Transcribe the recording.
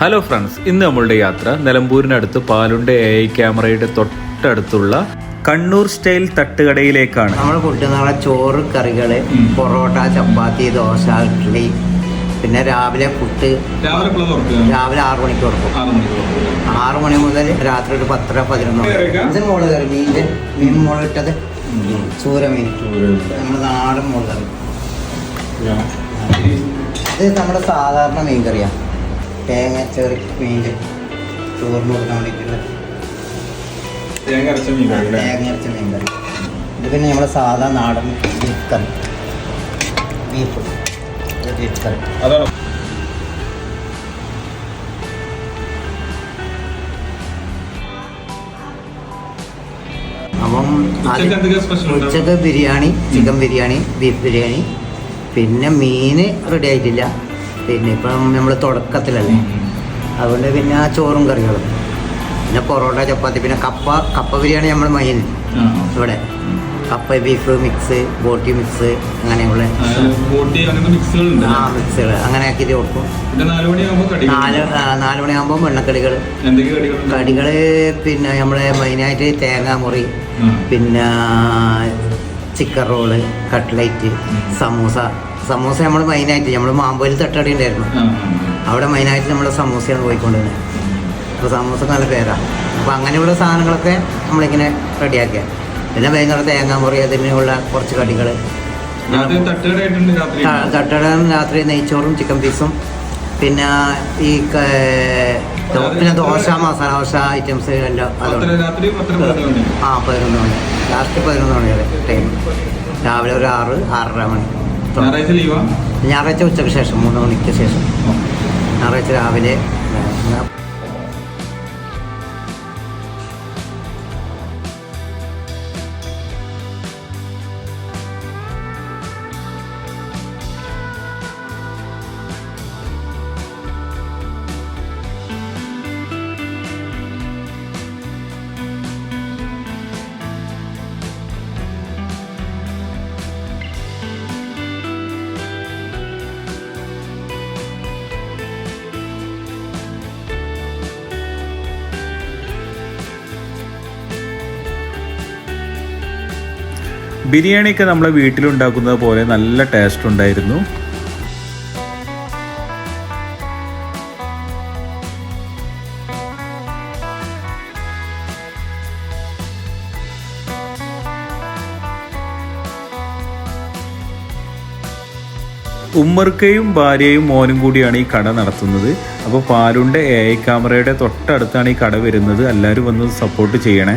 Hello friends ഇന്ന് നമ്മളുടെ യാത്ര നിലമ്പൂരിനടുത്ത് പാലുണ്ട എ ഐ ക്യാമറയുടെ തൊട്ടടുത്തുള്ള കണ്ണൂർ സ്റ്റൈൽ തട്ടുകടയിലേക്കാണ്. നമ്മൾ ഫുഡ് ചോറ് കറികൾ പൊറോട്ട ചപ്പാത്തി ദോശ ഇഡ്ഡലി പിന്നെ രാവിലെ പുട്ട്. രാവിലെ ആറു മണിക്ക് കൊടുക്കും. ആറ് മണി മുതൽ രാത്രി ഒരു പത്തര പതിനൊന്ന് മുളക് കറി മീന്റെ മീൻ മുളക് ഇട്ടത്. ചൂര മീൻ. നമ്മുടെ നാടൻ മുളക് കറി. ഇത് നമ്മുടെ സാധാരണ മീൻ കറിയാ. തേങ്ങ മീന്റെ ചോറിന് കൊടുക്കാൻ വേണ്ടിയിട്ടുള്ള തേങ്ങ അരച്ച മീൻ കറി അല്ലേ? തേങ്ങ അരച്ച മീൻ കറി. ഇത് പിന്നെ നമ്മുടെ സാധാ നാടൻ ബീഫ് കറി ബീഫ് ബീഫ് കറി അതാണോ? അപ്പം? ഉച്ചയ്ക്ക് ബിരിയാണി ചിക്കൻ ബിരിയാണി ബീഫ് ബിരിയാണി. പിന്നെ മീന് റെഡി ആയിട്ടില്ല. പിന്നെ ഇപ്പം നമ്മൾ തുടക്കത്തിലല്ലേ? അതുകൊണ്ട് പിന്നെ ആ ചോറും കറികളും. പിന്നെ പൊറോട്ട ചപ്പാത്തി പിന്നെ കപ്പ കപ്പ ബിരിയാണി നമ്മൾ മൈൻ. ഇവിടെ. കപ്പ ബീഫ് മിക്സ് ബോട്ടി മിക്സ് അങ്ങനെയുള്ള ആ, മിക്സുകൾ അങ്ങനെ ആക്കി കൊടുക്കും നാല് നാല് മണിയാകുമ്പോൾ എണ്ണക്കടികൾ കടികളുണ്ട് കടികൾ പിന്നെ നമ്മളെ മെയിനായിട്ട് തേങ്ങാമുറി. പിന്നെ chicken roll cutlet samosa samosa നമ്മൾ മെയിനായിട്ട് നമ്മൾ മാമ്പോയിൽ തട്ടടി ഉണ്ടായിരുന്നു അവിടെ മെയിനായിട്ട് നമ്മൾ സമൂസയാണ് പോയിക്കൊണ്ടിരുന്നത് അപ്പോൾ സമൂസ നല്ല പേരാണ് അപ്പോൾ അങ്ങനെയുള്ള സാധനങ്ങളൊക്കെ നമ്മളിങ്ങനെ റെഡിയാക്കുക പിന്നെ വൈകുന്നേരം തേങ്ങാമുറി അതിനുള്ള കുറച്ച് കടികൾ തട്ടട രാത്രി. നെയ്ച്ചോറും ചിക്കൻ പീസും പിന്നെ ഈ പിന്നെ ദോശ മസാല ദോശ ഐറ്റംസ് എല്ലാം ആ പതിനൊന്ന് മണി. ലാസ്റ്റ് പതിനൊന്ന് മണി വരെ ടൈം രാവിലെ ഒരു ആറ് ആറര മണി. ഞായറാഴ്ച ലീവാ ഞായറാഴ്ച ഉച്ചയ്ക്ക് ശേഷം മൂന്ന് മണിക്ക് ശേഷം. ഞായറാഴ്ച രാവിലെ ബിരിയാണിയൊക്കെ നമ്മൾ വീട്ടിലുണ്ടാക്കുന്നത് പോലെ നല്ല ടേസ്റ്റ് ഉണ്ടായിരുന്നു. ഉമ്മർക്കയും ഭാര്യയും മോനും കൂടിയാണ് ഈ കട നടത്തുന്നത്. അപ്പോൾ പാലുണ്ട എ ഐ ക്യാമറയുടെ തൊട്ടടുത്താണ് ഈ കട വരുന്നത്. എല്ലാവരും വന്ന് സപ്പോർട്ട് ചെയ്യണേ.